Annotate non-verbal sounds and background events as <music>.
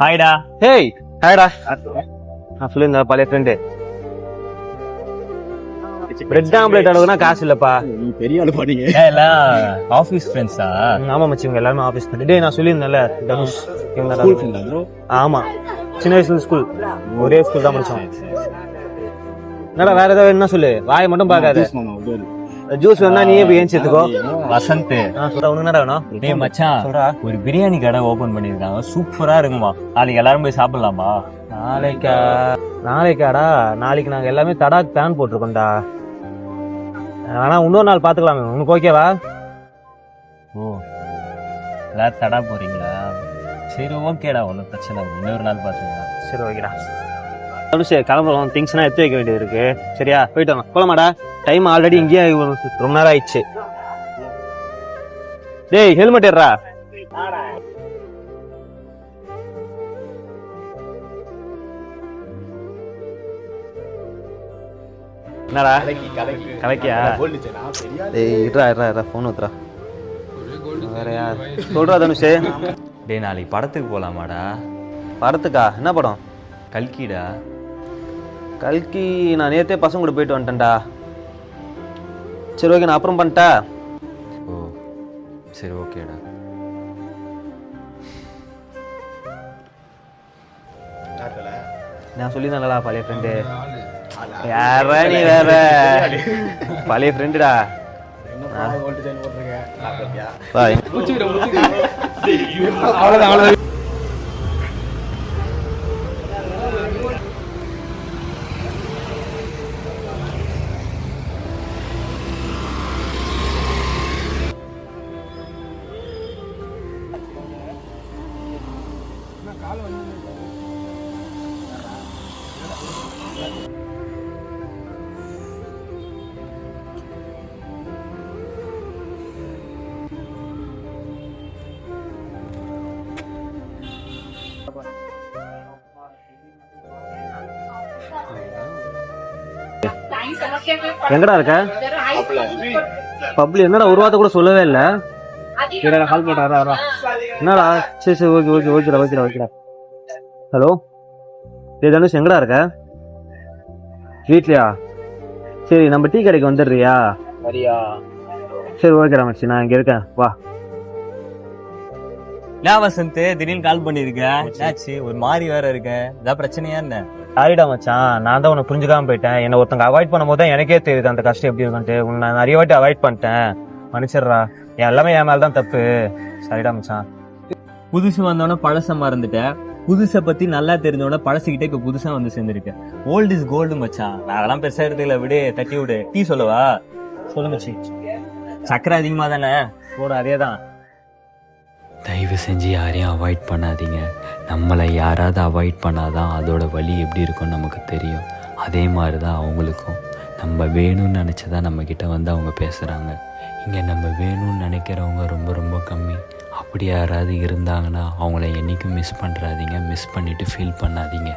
ஹாய்டா. Hey ஹாய்டா. நான் சொல்லியிருந்தேன் பழைய ஃப்ரெண்டு பிரெட் ஆம்லேட் அளவுக்குனா காசு இல்லப்பா. நீ பெரிய ஆளு பாடிங்க எல்லாம் ஆபீஸ் ஃப்ரெண்ட்ஸா ஆமா மச்சி இவங்க எல்லாருமே ஆஃபீஸ் ஃப்ரெண்டு டேய் நான் சொல்லியிருந்தேன்ல தனுஷ் இவங்க ஸ்கூல் ஆமா. சின்ன வயசுல ஸ்கூல் ஒரே ஸ்கூல் தான் படிச்சோம். என்னடா வேற ஏதாவது என்ன சொல்லு. வாயை மட்டும் பார்க்காத. ஜூஸ் வேணா நீயே போய் ஏஞ்சி எடுத்துக்கோ வசந்த் சொல்றா உனக்கு என்னடா வேணும்? டேய் மச்சான் சொல்றா. ஒரு பிரியாணி கடை ஓபன் பண்ணிருக்காங்க சூப்பரா இருக்குமா நாளைக்கு எல்லாரும் போய் சாப்பிடலாமா? நாளைக்கா. நாளைக்காடா? நாளைக்கு நாங்க எல்லாமே தடாக் பிளான் போட்டிருக்கோம்டா. ஆனா இன்னொரு நாள் பாத்துக்கலாமே. உனக்கு ஓகேவா ஓ எல்லாரும் தடா போறீங்களா? சரி ஓகேடா ஒன்றும் பிரச்சனை இன்னொரு நாள் பார்த்துக்கலாம் சரி ஓகேடா தனுஷ் கிளம்புறோம் திங்ஸ்லாம் எடுத்து வைக்க வேண்டியது இருக்கு சரியா? போயிட்டு வாங்க போலாமாடா? டைம் ஆல்ரெடி இங்கேயே ரொம்ப நேரம் ஆயிடுச்சு. டேய் ஹெல்மெட் ஏறா என்னடா? கலக்கியா? டேய் இருடா இருடா இருடா ஃபோன் ஊத்துறா. வேற யார்? சொல்றா தனுஷ். டேய் நாளைக்கு படத்துக்கு போலாமாடா? படத்துக்கா? என்ன படம்? கல்கிடா. கல்கி நான் நேத்தே பசங்க கூட போயிட்டு வந்துட்டேன்டா. சரி ஓகே நான் அப்புறம் பண்ணிட்டா ஓ சரி ஓகேடா நான் சொல்லியிருந்தேன்லடா பழைய ஃப்ரெண்டு யாரா நீ வேற? பழைய ஃப்ரெண்டுடா பாய் <laughs> எங்கடா இருக்க? பப்ளி என்னடா ஒரு வார்த்தை கூட சொல்லவே இல்ல? கால் போட்டாரா என்னடா? சரி சரி ஓகே ஓகே ஓகேடா ஓகேடா ஓகேடா. ஹலோ டேய் தனுஷ் எங்கடா இருக்க? வீட்லயா? சரி நம்ம டீ கடைக்கு வந்துடுறியா? சரியா. சரி ஓகேடா மச்சி நான் இங்க இருக்கேன். வா. நான் வசந்த் திடீர்னு கால் பண்ணிருக்க. என்னாச்சு? ஒரு மாதிரி வேற இருக்க. ஏதாவது பிரச்சனையா என்ன? சாரிடா மச்சான் நான் தான் உன்னை புரிஞ்சுக்காம போயிட்டேன். என்னை ஒருத்தங்க அவாய்ட் பண்ணும்போது தான் எனக்கே தெரியுது அந்த கஷ்டம் எப்படி இருக்குன்ட்டு. உன்னை நான் நிறைய வாட்டி அவாய்ட் பண்ணிட்டேன். மன்னிச்சிடுறா. எல்லாமே என் மேல தான் தப்பு சரிடா மச்சான். புதுசு வந்தோடனே பழச மறந்துட்டேன் புதுசை பத்தி நல்லா தெரிஞ்சவன பழசுகிட்டே இப்ப புதுசா வந்து சேர்ந்திருக்கேன் ஓல்ட் இஸ் கோல்டு மச்சான் நான் அதெல்லாம் பெருசா எடுத்துக்கல. விடு தட்டி விடு. டீ சொல்லவா? சொல்லு மச்சி. சக்கரை அதிகமா தானே? போட அதே தான் தயவு செஞ்சு யாரையும் அவாய்ட் பண்ணாதீங்க. நம்மளை யாராவது அவாய்ட் பண்ணாதான் அதோட வலி எப்படி இருக்கும்னு நமக்கு தெரியும். அதே மாதிரி தான் அவங்களுக்கும். நம்ம வேணும்னு நினச்சதான் நம்மக்கிட்ட வந்து அவங்க பேசுகிறாங்க இங்கே நம்ம வேணும்னு நினைக்கிறவங்க ரொம்ப ரொம்ப கம்மி. அப்படி யாராவது இருந்தாங்கன்னா அவங்கள என்றைக்கும் மிஸ் பண்ணுறாதீங்க மிஸ் பண்ணிவிட்டு ஃபீல் பண்ணாதீங்க.